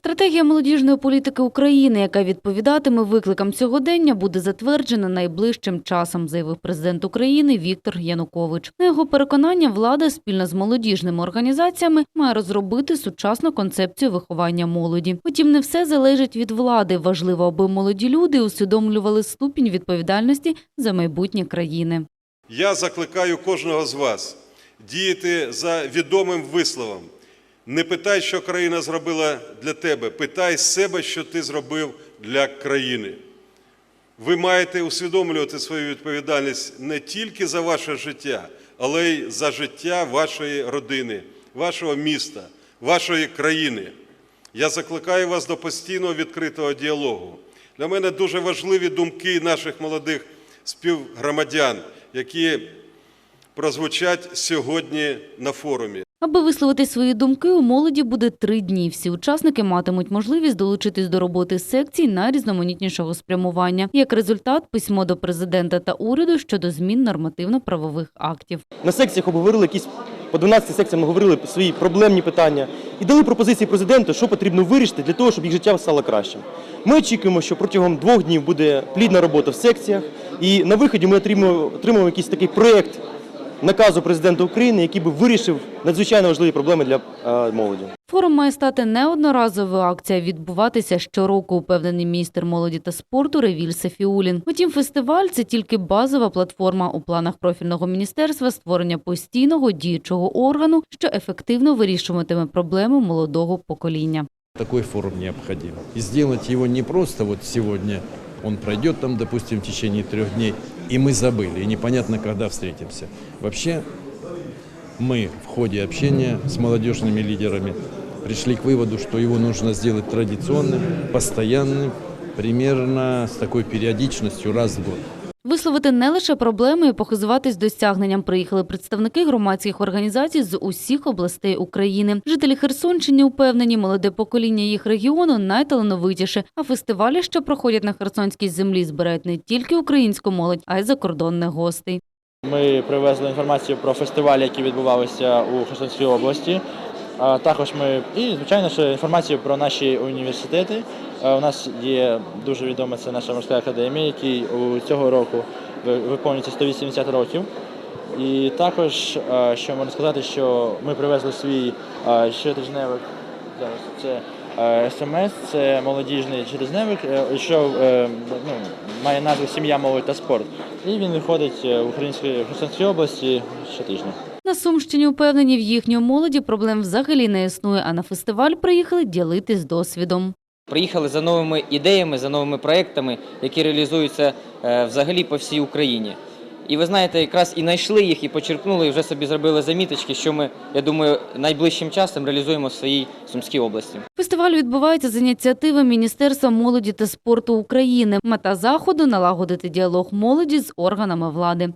Стратегія молодіжної політики України, яка відповідатиме викликам сьогодення, буде затверджена найближчим часом, заявив президент України Віктор Янукович. На його переконання, влада спільно з молодіжними організаціями має розробити сучасну концепцію виховання молоді. Втім, не все залежить від влади. Важливо, аби молоді люди усвідомлювали ступінь відповідальності за майбутнє країни. Я закликаю кожного з вас діяти за відомим висловом. Не питай, що країна зробила для тебе, питай себе, що ти зробив для країни. Ви маєте усвідомлювати свою відповідальність не тільки за ваше життя, але й за життя вашої родини, вашого міста, вашої країни. Я закликаю вас до постійного відкритого діалогу. Для мене дуже важливі думки наших молодих співгромадян, які прозвучать сьогодні на форумі. Аби висловити свої думки, у молоді буде три дні. Всі учасники матимуть можливість долучитись до роботи секцій найрізноманітнішого спрямування. Як результат, письмо до президента та уряду щодо змін нормативно-правових актів. На секціях обговорили якісь по 12 секціям говорили свої проблемні питання і дали пропозиції президенту, що потрібно вирішити для того, щоб їх життя стало кращим. Ми очікуємо, що протягом двох днів буде плідна робота в секціях, і на виході ми отримаємо, отримаємо якийсь такий проєкт наказу президента України, який би вирішив надзвичайно важливі проблеми для е, молоді. Форум має стати не одноразовою акцією, а відбуватися щороку, упевнений міністр молоді та спорту Ревіль Сафіулін. Втім, фестиваль це тільки базова платформа у планах профільного міністерства створення постійного діючого органу, що ефективно вирішуватиме проблеми молодого покоління. Такой форум необходим. И сделать его не просто вот сегодня, он пройдет там, допустим, в течение трех дней, и мы забыли, и непонятно, когда встретимся. Вообще, мы в ходе общения с молодежными лидерами пришли к выводу, что его нужно сделать традиционным, постоянным, примерно с такой периодичностью раз в год. Висловити не лише проблеми і похизуватись досягненням приїхали представники громадських організацій з усіх областей України. Жителі Херсонщини упевнені, молоде покоління їх регіону найталановитіше. А фестивалі, що проходять на херсонській землі, збирають не тільки українську молодь, а й закордонних гостей. Ми привезли інформацію про фестивалі, які відбувалися у Херсонській області. А Також ми і, звичайно, що інформацію про наші університети. У нас є дуже відома це наша морська академія, який у цього року виповнюється 180 років. І також, що можна сказати, що ми привезли свій щотижневик. Зараз це СМС, це молодіжний щотижневик, е, що е, ну, має назву Сім'я, молодь та спорт. І він виходить е, в Українській Херсонській області щотижня. На Сумщині упевнені, в їхній молоді проблем взагалі не існує, а на фестиваль приїхали ділитись досвідом. Приїхали за новими ідеями, за новими проектами, які реалізуються е, взагалі по всій Україні. І ви знаєте, якраз і знайшли їх, і почерпнули, і вже собі зробили заміточки, що ми, я думаю, найближчим часом реалізуємо в своїй Сумській області. Фестиваль відбувається з ініціативи Міністерства молоді та спорту України. Мета заходу налагодити діалог молоді з органами влади.